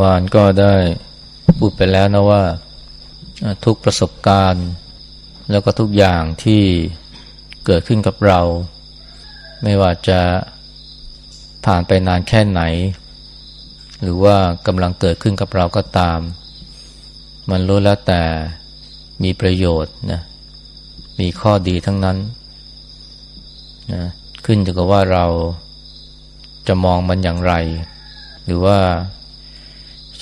วานก็ได้พูดไปแล้วนะว่าทุกประสบการณ์ แล้วก็ทุกอย่างที่เกิดขึ้นกับเรา ไม่ว่าจะผ่านไปนานแค่ไหน หรือว่ากำลังเกิดขึ้นกับเราก็ตาม มันรู้แล้วแต่มีประโยชน์นะมีข้อดีทั้งนั้นนะขึ้นอยู่กับว่าเราจะมองมันอย่างไร หรือว่า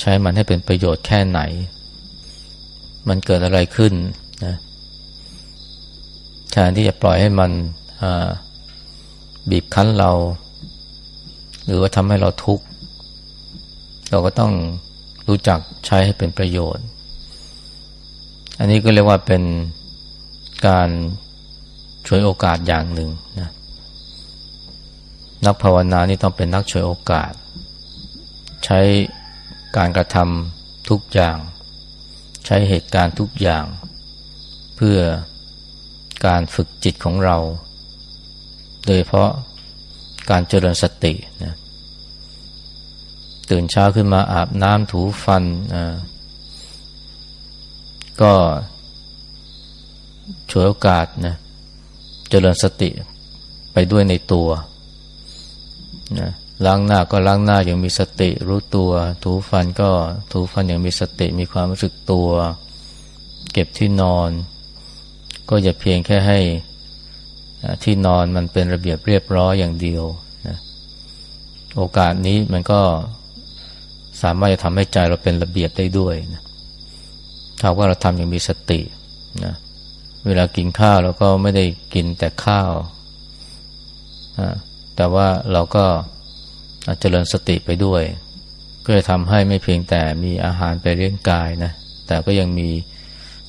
ใช้มันให้เป็นประโยชน์แค่ไหน มันเกิดอะไรขึ้นนะแทนที่จะปล่อยให้มันบีบคั้นเรา หรือว่าทำให้เราทุกข์ เราก็ต้องรู้จักใช้ให้เป็นประโยชน์ อันนี้ก็เรียกว่าเป็นการช่วยโอกาสอย่างหนึ่งนะนักภาวนานี่ต้องเป็นนักช่วยโอกาส ใช้ การกระทำทุกอย่าง ใช้เหตุการณ์ทุกอย่าง เพื่อการฝึกจิตของเรา โดยเพราะการเจริญสตินะตื่นเช้าขึ้นมาอาบน้ำถูฟันก็ฉวยโอกาสนะเจริญสติไปด้วยในตัวนะ ล้างหน้าก็ล้างหน้าอย่างมีสติรู้ตัว ถูฟันก็ถูฟันอย่างมีสติมีความรู้สึกตัว เก็บที่นอน ก็อย่าเพียงแค่ให้ที่นอนมันเป็นระเบียบเรียบร้อยอย่างเดียวนะโอกาสนี้มันก็สามารถจะทำให้ใจเราเป็นระเบียบได้ด้วยนะถ้าว่าเราทำอย่างมีสตินะเวลากินข้าวเราก็ไม่ได้กินแต่ข้าว แต่ว่าเราก็ เจริญสติไปด้วย ก็จะทำให้ไม่เพียงแต่มีอาหารไปเลี้ยงกายนะ แต่ก็ยังมี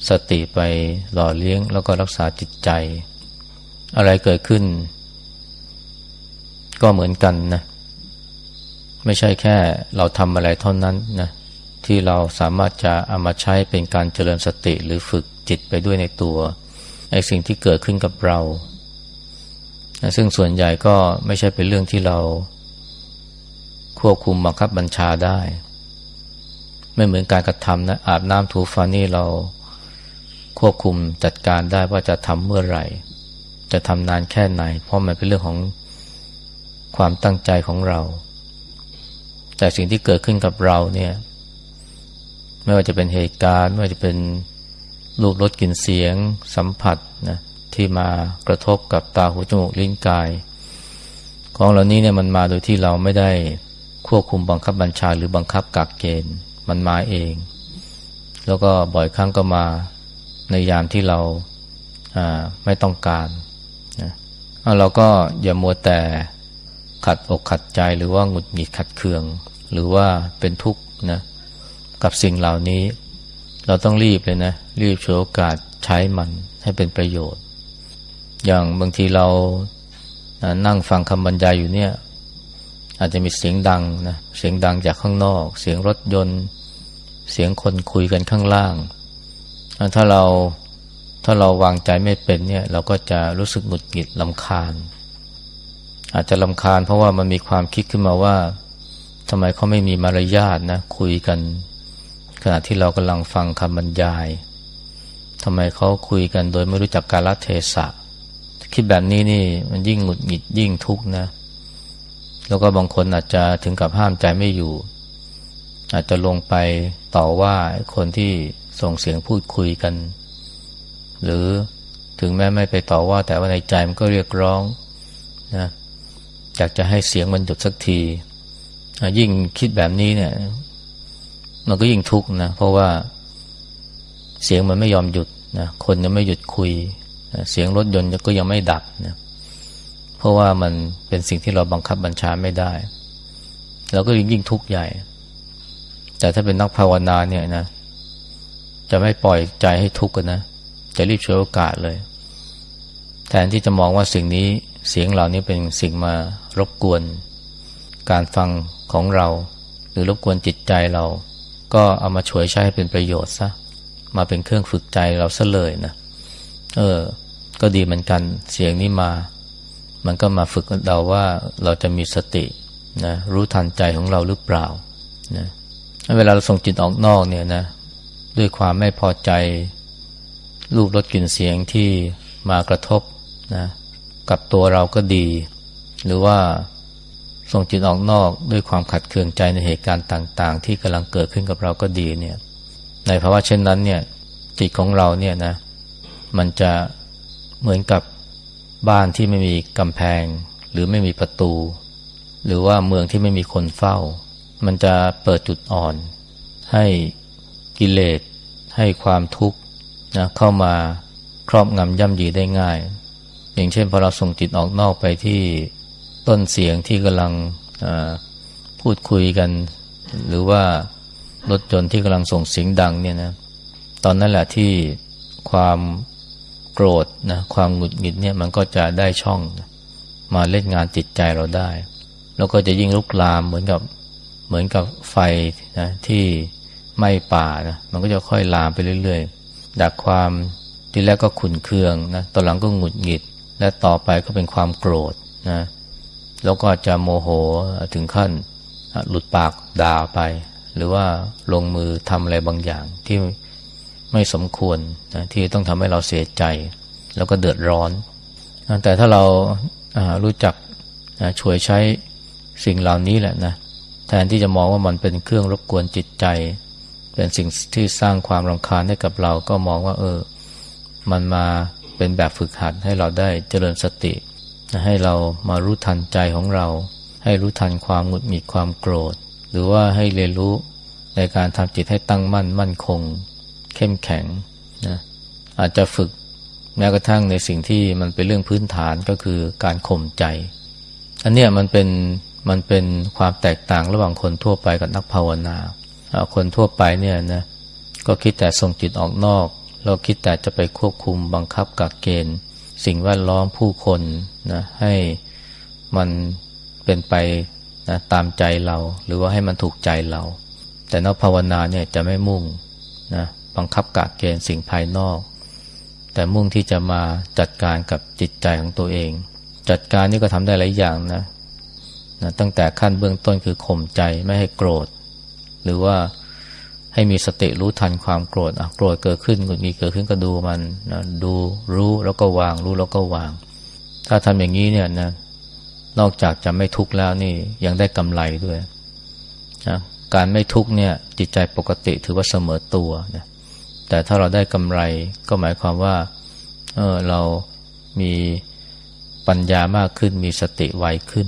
สติไปหล่อเลี้ยงแล้วก็รักษาจิตใจ อะไรเกิดขึ้น ก็เหมือนกันนะ ไม่ใช่แค่เราทำอะไรเท่านั้นนะที่เราสามารถจะเอามาใช้เป็นการเจริญสติหรือฝึกจิตไปด้วยในตัวไอ้สิ่งที่เกิดขึ้นกับเรานะซึ่งส่วนใหญ่ก็ไม่ใช่เป็นเรื่องที่เรา ควบคุมบังคับบัญชาได้ ไม่เหมือนการกระทำนะอาบน้ำถูฟันนี่เราควบคุมจัดการได้ว่าจะทำเมื่อไหร่ จะทำนานแค่ไหน เพราะมันเป็นเรื่องของความตั้งใจของเรา แต่สิ่งที่เกิดขึ้นกับเราเนี่ยไม่ว่าจะเป็นเหตุการณ์ไม่ว่าจะเป็นรูปรสกลิ่นเสียง สัมผัสนะที่มากระทบกับตาหูจมูกลิ้นกาย ของเหล่านี้เนี่ยมันมาโดยที่เราไม่ได้ ควบคุมบังคับบัญชาหรือบังคับกักเกณฑ์มันมาเอง แล้วก็บ่อยครั้งก็มาในยามที่เราไม่ต้องการนะเราก็อย่ามัวแต่ขัดอกขัดใจหรือว่าหงุดหงิดขัดเคือง หรือว่าเป็นทุกข์นะกับสิ่งเหล่านี้ เราต้องรีบเลยนะ รีบฉวยโอกาสใช้มันให้เป็นประโยชน์ อย่างบางทีเรานั่งฟังคำบรรยายอยู่เนี่ย อาจจะมีเสียงดังนะเสียงดังจากข้างนอก เสียงรถยนต์ เสียงคนคุยกันข้างล่าง ถ้าเราถ้าเราวางใจไม่เป็นเนี่ย เราก็จะรู้สึกหงุดหงิดลำคาญ อาจจะลำคาญเพราะว่ามันมีความคิดขึ้นมาว่าทำไมเขาไม่มีมารยาทนะคุยกัน ขณะที่เรากำลังฟังคำบรรยายทำไมเขาคุยกันโดยไม่รู้จักกาลเทศะ คิดแบบนี้นี่มันยิ่งหงุดหงิดยิ่งทุกข์นะ แล้วก็บางคนอาจจะถึงกับห้ามใจไม่อยู่ อาจจะลงไปต่อว่าคนที่ส่งเสียงพูดคุยกัน หรือถึงแม้ไม่ไปต่อว่า แต่ว่าในใจมันก็เรียกร้องนะอยากจะให้เสียงมันหยุดสักที ยิ่งคิดแบบนี้เนี่ย มันก็ยิ่งทุกข์นะเพราะว่าเสียงมันไม่ยอมหยุดนะคนยังไม่หยุดคุยนะเสียงรถยนต์ก็ยังไม่ดับนะเพราะว่ามันเป็นสิ่งที่เราบังคับบัญชาไม่ได้เราก็ยิ่งทุกข์ใหญ่ แต่ถ้าเป็นนักภาวนาเนี่ยนะ จะไม่ปล่อยใจให้ทุกข์กันนะ จะรีบช่วยโอกาสเลย แทนที่จะมองว่าสิ่งนี้เสียงเหล่านี้เป็นสิ่งมารบกวน การฟังของเรา หรือรบกวนจิตใจเรา ก็เอามาช่วยใช้ให้เป็นประโยชน์ซะ มาเป็นเครื่องฝึกใจเราซะเลยนะ เออ ก็ดีเหมือนกัน เสียงนี้มา มันก็มาฝึกเราว่าเราจะมีสตินะรู้ทันใจของเราหรือเปล่านะเวลาเราส่งจิตออกนอกเนี่ยนะด้วยความไม่พอใจรูปรสกลิ่นเสียงที่มากระทบนะกับตัวเราก็ดี หรือว่าส่งจิตออกนอกด้วยความขัดเคืองใจในเหตุการณ์ต่าง ๆ ที่กำลังเกิดขึ้นกับเราก็ดีเนี่ยในภาวะเช่นนั้นเนี่ยจิตของเราเนี่ยนะมันจะเหมือนกับ บ้านที่ไม่มีกำแพง หรือไม่มีประตู หรือว่าเมืองที่ไม่มีคนเฝ้า มันจะเปิดจุดอ่อน ให้กิเลสให้ความทุกข์นะเข้ามาครอบงำย่ำยีได้ง่าย อย่างเช่นพอเราส่งจิตออกนอกไปที่ต้นเสียงที่กำลังพูดคุยกัน หรือว่ารถจนที่กำลังส่งเสียงดังเนี่ยนะตอนนั้นแหละที่ความ โกรธนะความหงุดหงิดเนี่ยมันก็จะได้ช่องมาเล่นงานจิตใจเราได้ แล้วก็จะยิ่งลุกลามเหมือนกับเหมือนกับไฟนะที่ไหม้ป่านะมันก็จะค่อยลามไปเรื่อยๆจากความที่แรกก็ขุนเคืองนะตอนหลังก็หงุดหงิด และต่อไปก็เป็นความโกรธนะแล้วก็จะโมโหถึงขั้นหลุดปากด่าไป หรือว่าลงมือทำอะไรบางอย่างที่ ไม่สมควรนะที่ต้องทำให้เราเสียใจ แล้วก็เดือดร้อน แต่ถ้าเรารู้จักช่วยใช้สิ่งเหล่านี้แหละนะแทนที่จะมองว่ามันเป็นเครื่องรบกวนจิตใจ เป็นสิ่งที่สร้างความรำคาญให้กับเราก็มองว่า เออ มันมาเป็นแบบฝึกหัดให้เราได้เจริญสติ ให้เรามารู้ทันใจของเรา ให้รู้ทันความหงุดหงิดความโกรธ หรือว่าให้เรียนรู้ในการทำจิตให้ตั้งมั่นมั่นคง เข้มแข็งนะอาจจะฝึกแม้กระทั่งในสิ่งที่มันเป็นเรื่องพื้นฐานก็คือการข่มใจ อันเนี้ยมันเป็นมันเป็นความแตกต่างระหว่างคนทั่วไปกับนักภาวนา คนทั่วไปเนี่ยนะก็คิดแต่ส่งจิตออกนอก เราคิดแต่จะไปควบคุมบังคับกักเกณฑ์ สิ่งแวดล้อมผู้คนนะให้มันเป็นไปนะตามใจเรา หรือว่าให้มันถูกใจเรา แต่นักภาวนาเนี่ยจะไม่มุ่งนะ บังคับกักเกณฑ์สิ่งภายนอก แต่มุ่งที่จะมาจัดการกับจิตใจของตัวเอง จัดการนี่ก็ทำได้หลายอย่างนะนะตั้งแต่ขั้นเบื้องต้นคือข่มใจไม่ให้โกรธ หรือว่าให้มีสติรู้ทันความโกรธอะโกรธเกิดขึ้นหงุดหงิดเกิดขึ้นก็ดูมันนะดูรู้แล้วก็วาง รู้แล้วก็วาง ถ้าทำอย่างนี้เนี่ยนะนอกจากจะไม่ทุกข์แล้วนี่ยังได้กำไรด้วยนะการไม่ทุกข์เนี่ยจิตใจปกติถือว่าเสมอตัวนะ แต่ถ้าเราได้กำไรก็หมายความว่าเออเรามีปัญญามากขึ้น มีสติไวขึ้น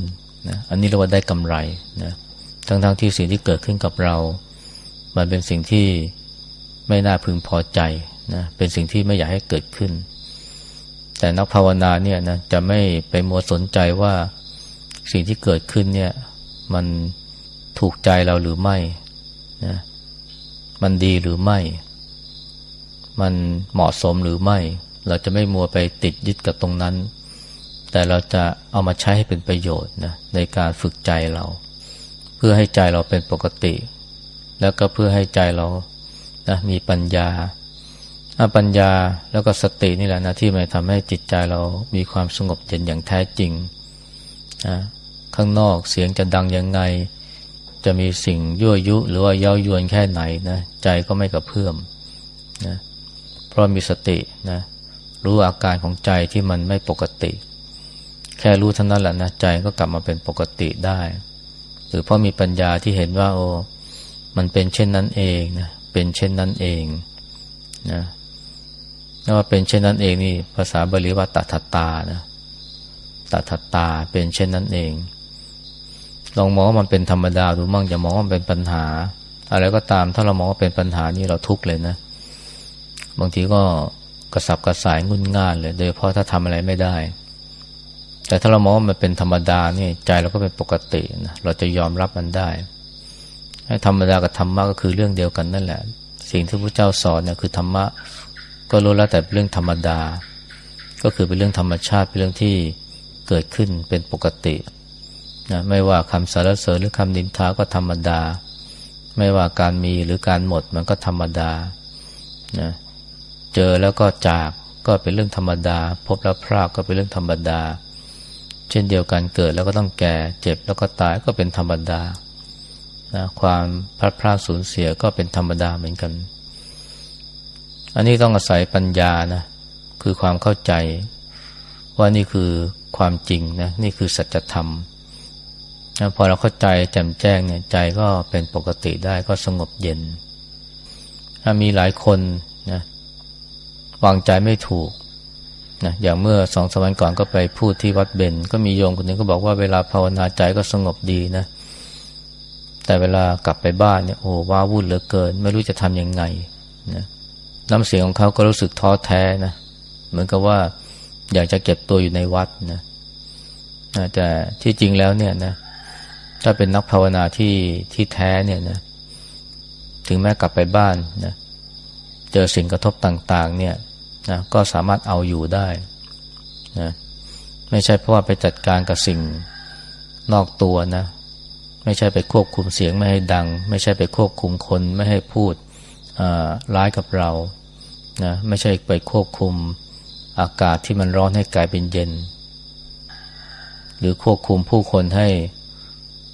นะอันนี้เราว่าได้กำไรนะทั้งๆทที่สิ่งที่เกิดขึ้นกับเรา มันเป็นสิ่งที่ไม่น่าพึงพอใจนะเป็นสิ่งที่ไม่อยากให้เกิดขึ้น แต่นักภาวนาเนี่ยนะจะไม่ไปมัวสนใจว่าสิ่งที่เกิดขึ้นเนี่ยมันถูกใจเราหรือไม่นะมันดีหรือไม่ มันเหมาะสมหรือไม่ เราจะไม่มัวไปติดยึดกับตรงนั้น แต่เราจะเอามาใช้ให้เป็นประโยชน์นะในการฝึกใจเรา เพื่อให้ใจเราเป็นปกติ แล้วก็เพื่อให้ใจเรานะมีปัญญาปัญญาแล้วก็สตินี่แหละนะที่มันทำให้จิตใจเรามีความสงบเย็นอย่างแท้จริงนะข้างนอกเสียงจะดังยังไง จะมีสิ่งยั่วยุ หรือว่าเย้ายวนแค่ไหนนะใจก็ไม่กระเพื่อมนะ เพราะมีสตินะรู้อาการของใจที่มันไม่ปกติ แค่รู้เท่านั้นแหละนะใจก็กลับมาเป็นปกติได้ หรือเพราะมีปัญญาที่เห็นว่า โอ้มันเป็นเช่นนั้นเองนะเป็นเช่นนั้นเองนะนว่าเป็นเช่นนั้นเองนี่ภาษาบาลีว่าตัทตานะตัทตาเป็นเช่นนั้นเอง ลองมองว่ามันเป็นธรรมดาดูมั่งอย่ามองว่ามันเป็นปัญหา อะไรก็ตามถ้าเรามองว่าเป็นปัญหานี่เราทุกข์เลยนะ บางทีก็กระสับกระส่ายงุนง่านเลย โดยเพราะถ้าทำอะไรไม่ได้ แต่ถ้าเรามองว่ามันเป็นธรรมดาเนี่ยใจเราก็เป็นปกตินะเราจะยอมรับมันได้ให้ธรรมดากับธรรมะก็คือเรื่องเดียวกันนั่นแหละ สิ่งที่พระเจ้าสอนเนี่ยคือธรรมะก็รู้แล้วแต่เรื่องธรรมดา ก็คือเป็นเรื่องธรรมชาติเป็นเรื่องที่เกิดขึ้นเป็นปกตินะไม่ว่าคำสรรเสริญหรือคำนินทาก็ธรรมดา ไม่ว่าการมีหรือการหมดมันก็ธรรมดานะ เจอแล้วก็จากก็เป็นเรื่องธรรมดา พบแล้วพรากก็เป็นเรื่องธรรมดา เช่นเดียวกันเกิดแล้วก็ต้องแก่ เจ็บแล้วก็ตายก็เป็นธรรมดานะความพลัดพรากสูญเสียก็เป็นธรรมดาเหมือนกัน อันนี้ต้องอาศัยปัญญานะคือความเข้าใจ ว่านี่คือความจริงนะนี่คือสัจธรรมนะพอเราเข้าใจแจ่มแจ้งเนี่ยใจก็เป็นปกติได้ก็สงบเย็น มีหลายคนนะ วางใจไม่ถูกนะอย่างเมื่อสองสมัยก่อนก็ไปพูดที่วัดเบนก็มีโยมคนหนึ่งก็บอกว่าเวลาภาวนาใจก็สงบดีนะ แต่เวลากลับไปบ้านเนี่ยโอ้ว้าวุ่นเหลือเกิน ไม่รู้จะทำยังไงนะน้ำเสียงของเขาก็รู้สึกท้อแท้นะเหมือนกับว่าอยากจะเก็บตัวอยู่ในวัดนะแต่ที่จริงแล้วเนี่ยนะถ้าเป็นนักภาวนาที่ที่แท้เนี่ยนะถึงแม้กลับไปบ้านนะเจอสิ่งกระทบต่าง ๆ เนี่ย นะก็สามารถเอาอยู่ได้นะไม่ใช่เพราะว่าไปจัดการกับสิ่งนอกตัวนะ ไม่ใช่ไปควบคุมเสียงไม่ให้ดัง ไม่ใช่ไปควบคุมคนไม่ให้พูดร้ายกับเรานะไม่ใช่ไปควบคุมอากาศที่มันร้อนให้กลายเป็นเย็น หรือควบคุมผู้คนให้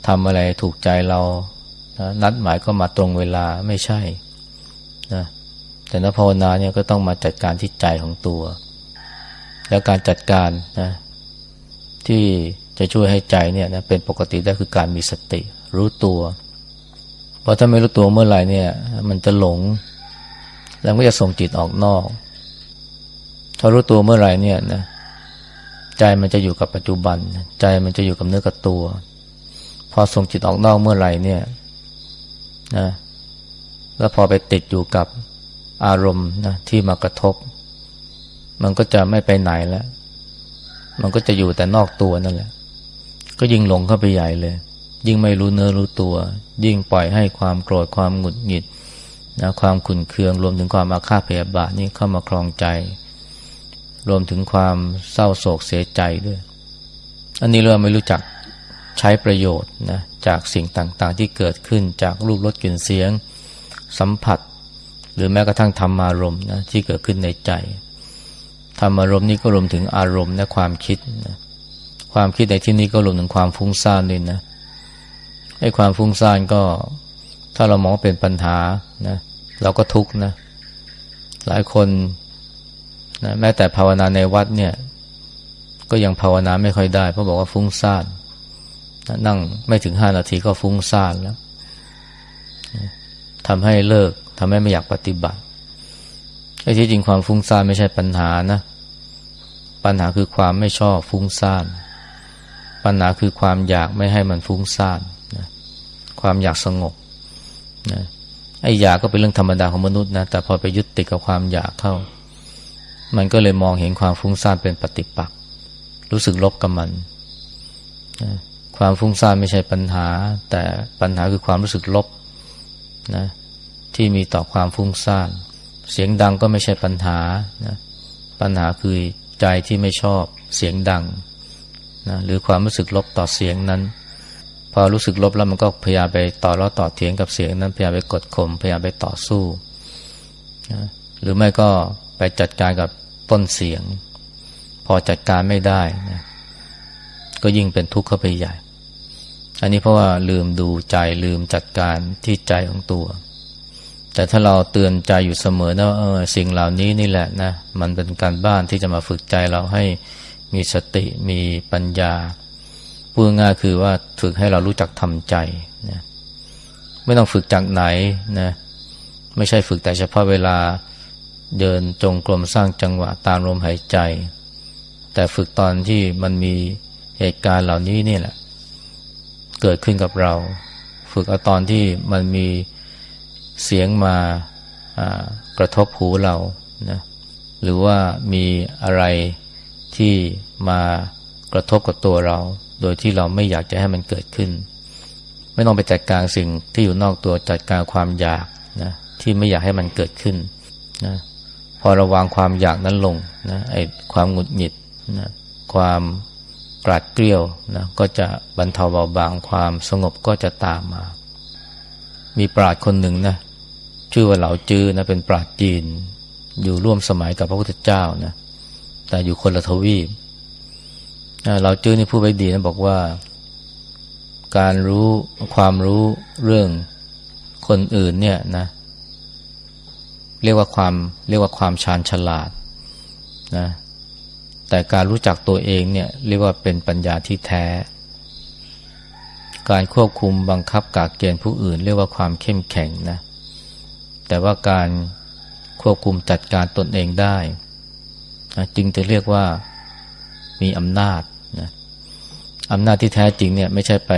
ทำอะไรถูกใจเรานะนัดหมายก็มาตรงเวลาไม่ใช่นะ แต่นักภาวนาเนี่ยก็ต้องมาจัดการที่ใจของตัว แล้วการจัดการนะที่จะช่วยให้ใจเนี่ยนะเป็นปกติได้คือการมีสติรู้ตัว เพราะถ้าไม่รู้ตัวเมื่อไหร่เนี่ย มันจะหลง แล้วก็จะส่งจิตออกนอก ถ้ารู้ตัวเมื่อไหร่เนี่ยนะใจมันจะอยู่กับปัจจุบัน ใจมันจะอยู่กับเนื้อกับตัว พอส่งจิตออกนอกเมื่อไหร่เนี่ยนะแล้วพอไปติดอยู่กับ อารมณ์นะที่มากระทบ มันก็จะไม่ไปไหนแล้ว มันก็จะอยู่แต่นอกตัวนั่นแหละ ก็ยิ่งหลงเข้าไปใหญ่เลย ยิ่งไม่รู้เนื้อรู้ตัว ยิ่งปล่อยให้ความโกรธความหงุดหงิดนะความขุนเคืองรวมถึงความอาฆาตพยาบาทนี่เข้ามาคลองใจ รวมถึงความเศร้าโศกเสียใจด้วย อันนี้เราไม่รู้จักใช้ประโยชน์นะจากสิ่งต่างๆที่เกิดขึ้นจากรูปรสกลิ่นเสียง สัมผัส หรือแม้กระทั่งธรรมารมณ์นะที่เกิดขึ้นในใจ ธรรมารมณ์นี้ก็รวมถึงอารมณ์และความคิดนะความคิดในที่นี้ก็รวมถึงความฟุ้งซ่านด้วยนะไอ้ความฟุ้งซ่านก็ ถ้าเรามองเป็นปัญหานะเราก็ทุกข์นะ หลายคนนะแม้แต่ภาวนาในวัดเนี่ย ก็ยังภาวนาไม่ค่อยได้ เพราะบอกว่าฟุ้งซ่านนั่งไม่ถึงห้านาทีก็ฟุ้งซ่านแล้วทำให้เลิก ทำให้ไม่อยากปฏิบัติไอ้ที่จริงความฟุ้งซ่านไม่ใช่ปัญหานะ ปัญหาคือความไม่ชอบฟุ้งซ่านปัญหาคือความอยากไม่ให้มันฟุ้งซ่านนะความอยากสงบนะไอ้อยากก็เป็นเรื่องธรรมดาของมนุษย์นะแต่พอไปยึดติดกับความอยากเข้า มันก็เลยมองเห็นความฟุ้งซ่านเป็นปฏิปักษ์รู้สึกลบกับมันนะความฟุ้งซ่านไม่ใช่ปัญหา แต่ปัญหาคือความรู้สึกลบนะ ที่มีต่อความฟุ้งซ่าน เสียงดังก็ไม่ใช่ปัญหานะปัญหาคือใจที่ไม่ชอบเสียงดังนะหรือความรู้สึกลบต่อเสียงนั้น พอรู้สึกลบแล้วมันก็พยายามไปต่อร้อต่อเถียงกับเสียงนั้น พยายามไปกดข่มพยายามไปต่อสู้นะหรือไม่ก็ไปจัดการกับต้นเสียง พอจัดการไม่ได้นะก็ยิ่งเป็นทุกข์เข้าไปใหญ่ อันนี้เพราะว่าลืมดูใจลืมจัดการที่ใจของตัว แต่ถ้าเราเตือนใจอยู่เสมอนะว่าสิ่งเหล่านี้นี่แหละนะมันเป็นการบ้านที่จะมาฝึกใจเราให้มีสติมีปัญญาพูดง่ายคือว่าฝึกให้เรารู้จักทำใจนะไม่ต้องฝึกจากไหนนะไม่ใช่ฝึกแต่เฉพาะเวลาเดินจงกรมสร้างจังหวะตามลมหายใจ แต่ฝึกตอนที่มันมีเหตุการณ์เหล่านี้นี่แหละ เกิดขึ้นกับเรา ฝึกเอาตอนที่มันมี เสียงมากระทบหูเรานะหรือว่ามีอะไรที่มากระทบกับตัวเรา โดยที่เราไม่อยากจะให้มันเกิดขึ้น ไม่ต้องไปจัดการสิ่งที่อยู่นอกตัวจัดการความอยากนะที่ไม่อยากให้มันเกิดขึ้นนะพอระวางความอยากนั้นลงนะไอ้ความหงุดหงิดนะความกราดเกลียวนะก็จะบรรเทาเบาบางความสงบก็จะตามมา มีปราชญ์คนหนึ่งนะ ชื่อว่าเหลาจื้อนะเป็นปราชญ์จีน อยู่ร่วมสมัยกับพระพุทธเจ้านะแต่อยู่คนละทวีปเหลาจื้อนี่พูดไว้ดีนะบอกว่า การรู้ความรู้เรื่องคนอื่นเนี่ยนะ เรียกว่าความเรียกว่าความชาญฉลาดนะแต่การรู้จักตัวเองเนี่ยเรียกว่าเป็นปัญญาที่แท้ การควบคุมบังคับกากเกณฑ์ผู้อื่น เรียกว่าความเข้มแข็งนะ แต่ว่าการควบคุมจัดการตนเองได้นะจึงจะเรียกว่ามีอำนาจนะอำนาจที่แท้จริงเนี่ยไม่ใช่ไป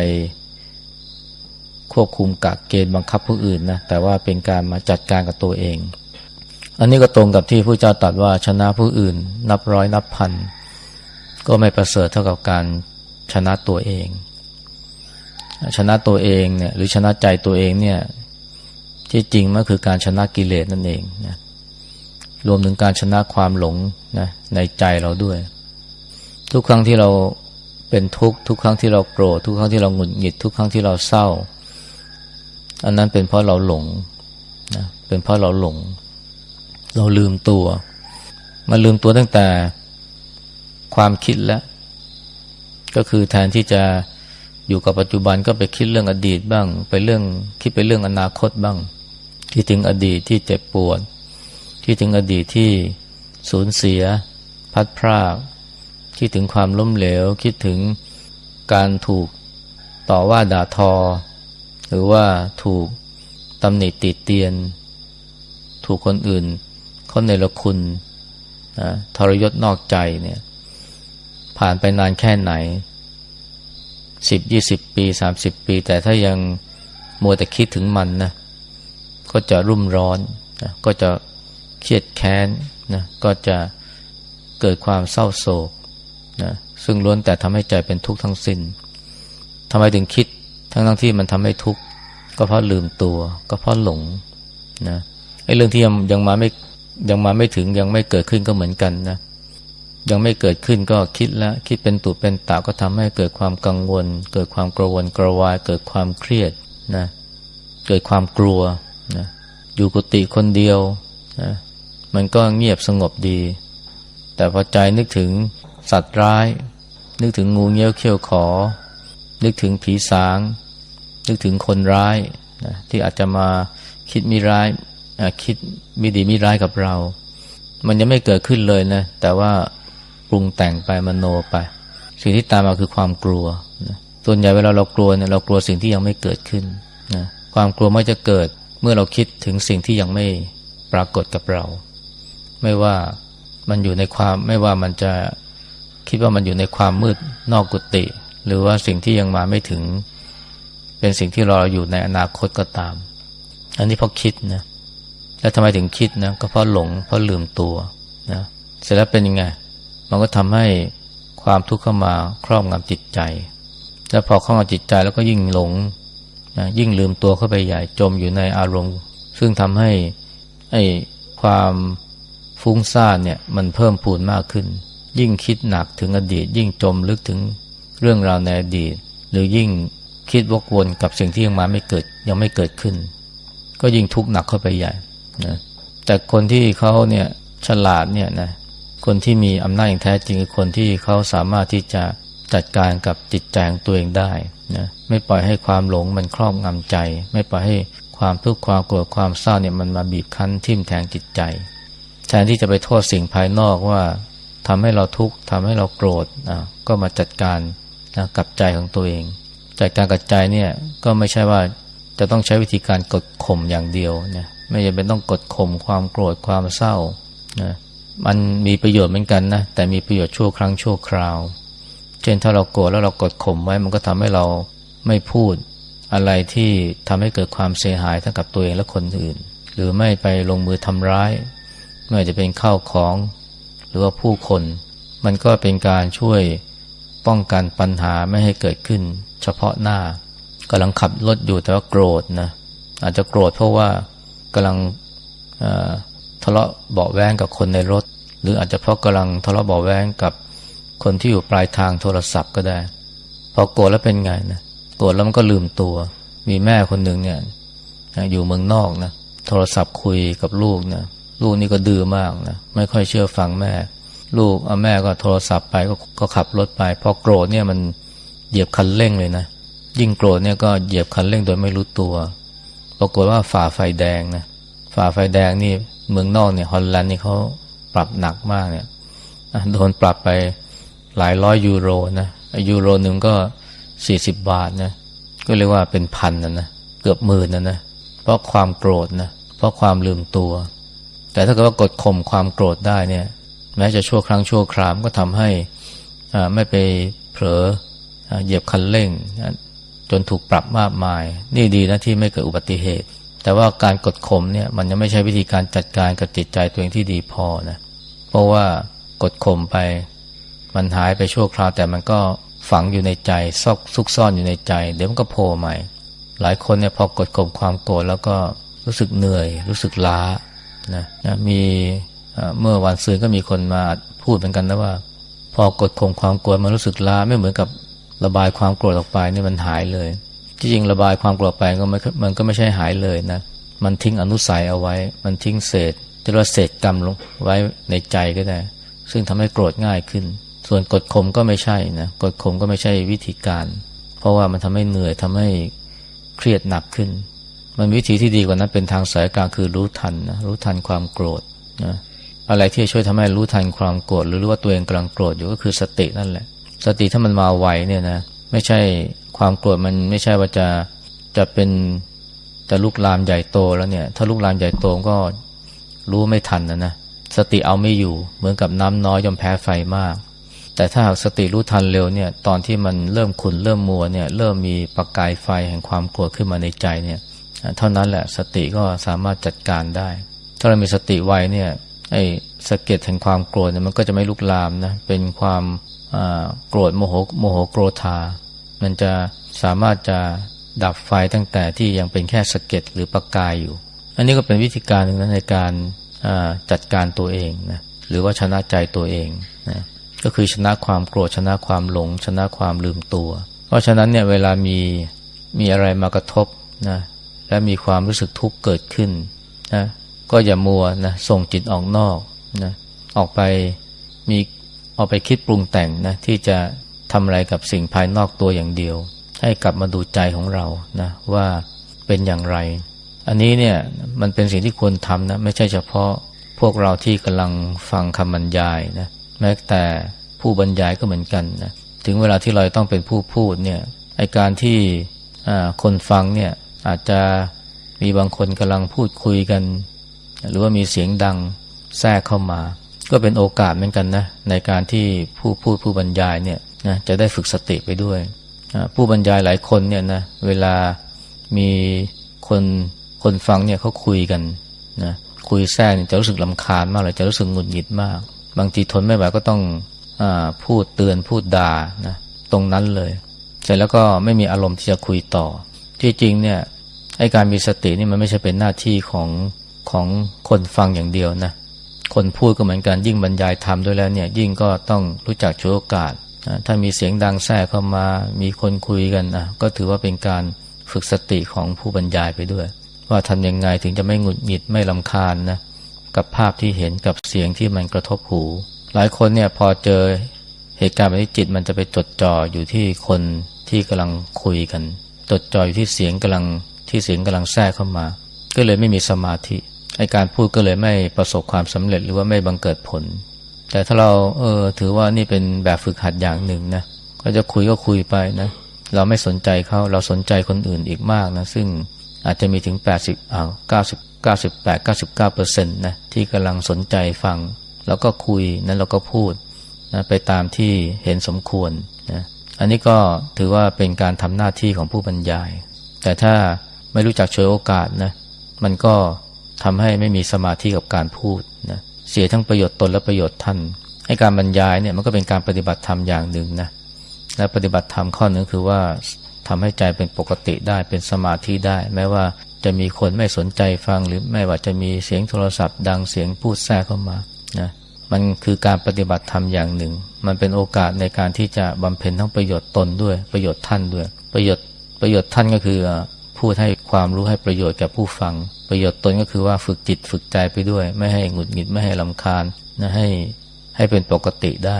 ควบคุมกากเกณฑ์บังคับผู้อื่นนะแต่ว่าเป็นการมาจัดการกับตัวเอง อันนี้ก็ตรงกับที่ผู้เจ้าตรัสว่าชนะผู้อื่น นับร้อยนับพันก็ไม่ประเสริฐเท่ากับการชนะตัวเอง ชนะตัวเองเนี่ยหรือชนะใจตัวเองเนี่ย ที่จริงมันคือการชนะกิเลสนั่นเองนะรวมถึงการชนะความหลงนะในใจเราด้วย ทุกครั้งที่เราเป็นทุกข์ทุกครั้งที่เราโกรธทุกครั้งที่เราหงุดหงิดทุกครั้งที่เราเศร้า อันนั้นเป็นเพราะเราหลงนะเป็นเพราะเราหลง เราลืมตัว มันลืมตัวตั้งแต่ความคิดแล้วก็คือแทนที่จะอยู่กับปัจจุบันก็ไปคิดเรื่องอดีตบ้าง ไปเรื่องคิดไปเรื่องอนาคตบ้าง ที่ถึงอดีตที่เจ็บปวดที่ถึงอดีตที่สูญเสีย พัดพรากคิดถึงความล้มเหลว คิดถึงการถูกต่อว่าด่าทอ หรือว่าถูกตำหนิติเตียน ถูกคนอื่นเขาในละคุณทรยศนอกใจเนี่ยผ่านไปนานแค่ไหนสิบยี่สิบปีสามสิบปี แต่ถ้ายังมัวแต่คิดถึงมันนะ ก็จะรุ่มร้อนนะก็จะเครียดแค้นนะก็จะเกิดความเศร้าโศกนะซึ่งล้วนแต่ทำให้ใจเป็นทุกข์ทั้งสิน้นทำไมถึงคิดทั้งทั้งที่มันทำให้ทุกข์ก็เพราะลืมตัว ก็เพราะหลงนะไอ้เรื่องที่ยังยังมาไม่ยังมาไม่ถึงยังไม่เกิดขึ้นก็เหมือนกันนะยังไม่เกิดขึ้นก็คิดแล้วคิดเป็นตุเป็นตาก็ทำให้เกิดความกังวล เกิดความกระวนกระวาย เกิดความเครียดนะเกิดความกลัว นะอยู่กุฏิคนเดียวนะมันก็เงียบสงบดี แต่พอใจนึกถึงสัตว์ร้าย นึกถึงงูเงี้ยวเขี้ยวขอ นึกถึงผีสาง นึกถึงคนร้ายนะที่อาจจะมาคิดมีร้ายคิดมิดีมิร้ายกับเรา มันยังไม่เกิดขึ้นเลยนะ แต่ว่าปรุงแต่งไปมโนไป สิ่งที่ตามมาคือความกลัวนะส่วนใหญ่เวลาเรากลัวเนี่ยเรากลัวสิ่งที่ยังไม่เกิดขึ้นนะความกลัวไม่จะเกิด เมื่อเราคิดถึงสิ่งที่ยังไม่ปรากฏกับเรา ไม่ว่ามันอยู่ในความไม่ว่ามันจะคิดว่ามันอยู่ในความมืดนอกกุฏิหรือว่าสิ่งที่ยังมาไม่ถึง เป็นสิ่งที่รออยู่ในอนาคตก็ตาม อันนี้เพราะคิดนะแล้วทำไมถึงคิดนะก็เพราะหลงเพราะลืมตัวนะเสร็จแล้วเป็นยังไง มันก็ทำให้ความทุกข์เข้ามาครอบงำจิตใจ แล้วพอครอบงำจิตใจแล้วก็ยิ่งหลง นะยิ่งลืมตัวเข้าไปใหญ่จมอยู่ในอารมณ์ ซึ่งทำให้ไอ้ความฟุ้งซ่านเนี่ยมันเพิ่มพูนมากขึ้น ยิ่งคิดหนักถึงอดีต ยิ่งจมลึกถึงเรื่องราวในอดีต หรือยิ่งคิดวกวนกับสิ่งที่ยังมาไม่เกิดยังไม่เกิดขึ้น ก็ยิ่งทุกข์หนักเข้าไปใหญ่นะแต่คนที่เขาเนี่ยฉลาดเนี่ยนะคนที่มีอำนาจอย่างแท้จริงคือคนที่เขาสามารถที่จะจัดการกับจิตใจของตัวเองได้ นะไม่ปล่อยให้ความหลงมันครอบงำใจ ไม่ปล่อยให้ความทุกข์ความโกรธความเศร้าเนี่ยมันมาบีบคั้นทิ่มแทงจิตใจแทนที่จะไปโทษสิ่งภายนอกว่าทำให้เราทุกข์ทำให้เราโกรธอะก็มาจัดการนะกับใจของตัวเองจัดการกับใจเนี่ยก็ไม่ใช่ว่าจะต้องใช้วิธีการกดข่มอย่างเดียวนะไม่จำเป็นต้องกดข่มความโกรธความเศร้านะมันมีประโยชน์เหมือนกันนะแต่มีประโยชน์ชั่วครั้งชั่วคราว เช่นถ้าเราโกรธแล้วเรากดข่มไว้ มันก็ทำให้เราไม่พูดอะไรที่ทำให้เกิดความเสียหายทั้งกับตัวเองและคนอื่น หรือไม่ไปลงมือทำร้าย ไม่ว่าจะเป็นข้าวของ หรือว่าผู้คน มันก็เป็นการช่วยป้องกันปัญหาไม่ให้เกิดขึ้น เฉพาะหน้ากำลังขับรถอยู่แต่ว่าโกรธนะอาจจะโกรธเพราะว่ากำลังทะเลาะเบาแวงกับคนในรถ หรืออาจจะเพราะกำลังทะเลาะเบาแวงกับ คนที่อยู่ปลายทางโทรศัพท์ก็ได้ พอโกรธแล้วเป็นไงนะโกรธแล้วมันก็ลืมตัว มีแม่คนหนึ่งเนี่ยอยู่เมืองนอกนะโทรศัพท์คุยกับลูกนะลูกนี่ก็ดื้อมากนะไม่ค่อยเชื่อฟังแม่ ลูกเอาแม่ก็โทรศัพท์ไปก็ก็ขับรถไปพอโกรธเนี่ยมันเหยียบคันเร่งเลยนะยิ่งโกรธเนี่ยก็เหยียบคันเร่งโดยไม่รู้ตัวปรากฏว่าฝ่าไฟแดงนะฝ่าไฟแดงนี่เมืองนอกเนี่ยฮอลแลนด์นี่เขาปรับหนักมากเนี่ยโดนปรับไป หลายร้อยยูโรนะยูโรหนึ่งก็สี่สิบบาทนะก็เรียกว่าเป็นพันนะนะเกือบหมื่นนะนะเพราะความโกรธนะเพราะความลืมตัว แต่ถ้าเกิดว่ากดข่มความโกรธได้เนี่ย แม้จะชั่วครั้งชั่วครามก็ทำให้ไม่ไปเผลอเหยียบคันเร่ง จนถูกปรับมากมาย นี่ดีนะที่ไม่เกิดอุบัติเหตุ แต่ว่าการกดข่มเนี่ยมันยังไม่ใช่วิธีการจัดการกับจิตใจตัวเองที่ดีพอนะเพราะว่ากดข่มไป มันหายไปชั่วคราวแต่มันก็ฝังอยู่ในใจซอกซุกซ่อนอยู่ในใจ เดี๋ยวมันก็โผล่ใหม่ หลายคนเนี่ยพอกดข่มความโกรธแล้วก็รู้สึกเหนื่อย รู้สึกล้านะนะมีเมื่อวันซืนก็มีคนมาพูดเหมือนกันนะว่า พอกดข่มความโกรธมันรู้สึกล้าไม่เหมือนกับระบายความโกรธออกไปนี่มันหายเลยที่จริงระบายความโกรธไปก็ไม่มันก็ไม่ใช่หายเลยนะมันทิ้งอนุสัยเอาไว้ มันทิ้งเศษจะเรียกว่าเศษกรรมลงไว้ในใจก็ได้ ซึ่งทำให้โกรธง่ายขึ้น ส่วนกดข่มก็ไม่ใช่นะกดข่มก็ไม่ใช่วิธีการ เพราะว่ามันทำให้เหนื่อยทำให้เครียดหนักขึ้น มันวิธีที่ดีกว่านั้นเป็นทางสายกลางคือรู้ทันนะรู้ทันความโกรธนะอะไรที่ช่วยทำให้รู้ทันความโกรธหรือรู้ว่าตัวเองกำลังโกรธอยู่ก็คือสตินั่นแหละ สติถ้ามันมาไวเนี่ยนะไม่ใช่ความโกรธมันไม่ใช่ว่าจะจะเป็นจะลุกลามใหญ่โตแล้วเนี่ย ถ้าลุกลามใหญ่โตก็รู้ไม่ทันนะนะสติเอาไม่อยู่เหมือนกับน้ำน้อยยอมแพ้ไฟมาก แต่ถ้าหากสติรู้ทันเร็วเนี่ยตอนที่มันเริ่มขุนเริ่มมัวเนี่ยเริ่มมีประกายไฟแห่งความโกรธขึ้นมาในใจเนี่ยเท่านั้นแหละสติก็สามารถจัดการได้ ถ้าเรามีสติไวเนี่ยไอ้สะเก็ดแห่งความโกรธเนี่ยมันก็จะไม่ลุกลามนะเป็นความโกรธโมโหโมโหโกรธา มันจะสามารถจะดับไฟตั้งแต่ที่ยังเป็นแค่สะเก็ดหรือประกายอยู่ อันนี้ก็เป็นวิธีการหนึ่งนะในการจัดการตัวเองนะหรือว่าชนะใจตัวเองนะ ก็คือชนะความโกรธชนะความหลง ชนะความลืมตัว เพราะฉะนั้นเนี่ยเวลามีมีอะไรมากระทบนะและมีความรู้สึกทุกข์เกิดขึ้นนะก็อย่ามัวนะส่งจิตออกนอกนะออกไปมีเอาไปคิดปรุงแต่งนะที่จะทำอะไรกับสิ่งภายนอกตัวอย่างเดียว ให้กลับมาดูใจของเรานะว่าเป็นอย่างไร อันนี้เนี่ยมันเป็นสิ่งที่ควรทำนะไม่ใช่เฉพาะพวกเราที่กำลังฟังคำบรรยายนะ แม้แต่ผู้บรรยายก็เหมือนกันนะถึงเวลาที่เราต้องเป็นผู้พูดเนี่ยไอการที่คนฟังเนี่ยอาจจะมีบางคนกำลังพูดคุยกัน หรือว่ามีเสียงดังแทรกเข้ามา ก็เป็นโอกาสเหมือนกันนะในการที่ผู้พูดผู้บรรยายเนี่ยนะจะได้ฝึกสติไปด้วยผู้บรรยายหลายคนเนี่ยนะเวลามีคนคนฟังเนี่ยเขาคุยกันนะคุยแทรกจะรู้สึกลำคาญมากเลยจะรู้สึกหงุดหงิดมาก บางทีทนไม่ไหวก็ต้องอพูดเตือนพูดด่านะตรงนั้นเลย เสร็จแล้วก็ไม่มีอารมณ์ที่จะคุยต่อ ที่จริงเนี่ยไอการมีสตินี่มันไม่ใช่เป็นหน้าที่ของของคนฟังอย่างเดียวนะคนพูดก็เหมือนกันยิ่งบรรยายธรรมด้วยแล้วเนี่ยยิ่งก็ต้องรู้จักช่วยโอกาสถ้ามีเสียงดังแทรกเข้ามามีคนคุยกันนะก็ถือว่าเป็นการฝึกสติของผู้บรรยายไปด้วย ว่าทำยังไงถึงจะไม่หงุดหงิดไม่ลำคาญนะ กับภาพที่เห็นกับเสียงที่มันกระทบหู หลายคนเนี่ยพอเจอเหตุการณ์แบบนี้จิตมันจะไปจดจ่ออยู่ที่คนที่กำลังคุยกัน จดจ่ออยู่ที่เสียงกำลังที่เสียงกำลังแทรกเข้ามา ก็เลยไม่มีสมาธิไอการพูดก็เลยไม่ประสบความสำเร็จหรือว่าไม่บังเกิดผล แต่ถ้าเราเออถือว่านี่เป็นแบบฝึกหัดอย่างหนึ่งนะก็จะคุยก็คุยไปนะ เราไม่สนใจเขาเราสนใจคนอื่นอีกมากนะ ซึ่ง อาจจะมีถึง 80อ่า90 98 99เปอร์เซ็นต์นะที่กำลังสนใจฟัง แล้วก็คุยนั้นเราก็พูดนะไปตามที่เห็นสมควรนะอันนี้ก็ถือว่าเป็นการทำหน้าที่ของผู้บรรยาย แต่ถ้าไม่รู้จักช่วยโอกาสนะมันก็ทำให้ไม่มีสมาธิกับการพูดนะเสียทั้งประโยชน์ตนและประโยชน์ท่านให้การบรรยายเนี่ยมันก็เป็นการปฏิบัติธรรมอย่างหนึ่งนะและปฏิบัติธรรมข้อหนึ่งคือว่า ทำให้ใจเป็นปกติได้เป็นสมาธิได้ แม้ว่าจะมีคนไม่สนใจฟังหรือไม่ว่าจะมีเสียงโทรศัพท์ ดังเสียงพูดแทรกเข้ามานะมันคือการปฏิบัติธรรมอย่างหนึ่ง มันเป็นโอกาสในการที่จะบำเพ็ญทั้งประโยชน์ตนด้วยประโยชน์ท่านด้วย ประโยชน์ประโยชน์ท่านก็คือพูดให้ความรู้ให้ประโยชน์แก่ผู้ฟัง ประโยชน์ตนก็คือว่าฝึกจิตฝึกใจไปด้วย ไม่ให้หงุดหงิดไม่ให้ลำคาญนะให้ให้เป็นปกติได้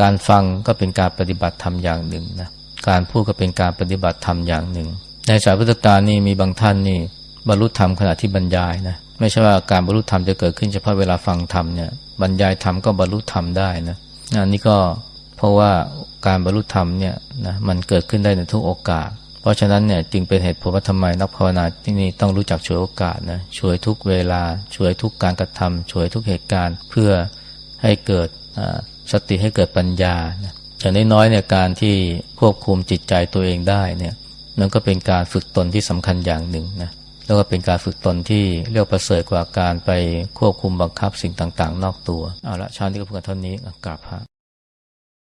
การฟังก็เป็นการปฏิบัติธรรมอย่างหนึ่งนะ การพูดก็เป็นการปฏิบัติธรรมอย่างหนึ่ง ในสายพุทธการนี่มีบางท่านนี่บรรลุธรรมขณะที่บรรยายนะไม่ใช่ว่าการบรรลุธรรมจะเกิดขึ้นเฉพาะเวลาฟังธรรมเนี่ยบรรยายธรรมก็บรรลุธรรมได้นะอันนี้ก็เพราะว่าการบรรลุธรรมเนี่ยนะมันเกิดขึ้นได้ในทุกโอกาส เพราะฉะนั้นเนี่ยจึงเป็นเหตุผลว่าทำไมนักภาวนาที่นี่ต้องรู้จักช่วยโอกาสนะช่วยทุกเวลาช่วยทุกการกระทำช่วยทุกเหตุการณ์ เพื่อให้เกิดสติให้เกิดปัญญานะ อย่างน้อยๆเนี่ยการที่ควบคุมจิตใจตัวเองได้เนี่ยมันก็เป็นการฝึกตนที่สำคัญอย่างหนึ่งนะแล้วก็เป็นการฝึกตนที่เรียกประเสริฐกว่าการไปควบคุมบังคับสิ่งต่างๆ นอกตัว เอาละชาตินี้ก็เพื่อเท่านี้กราบพระ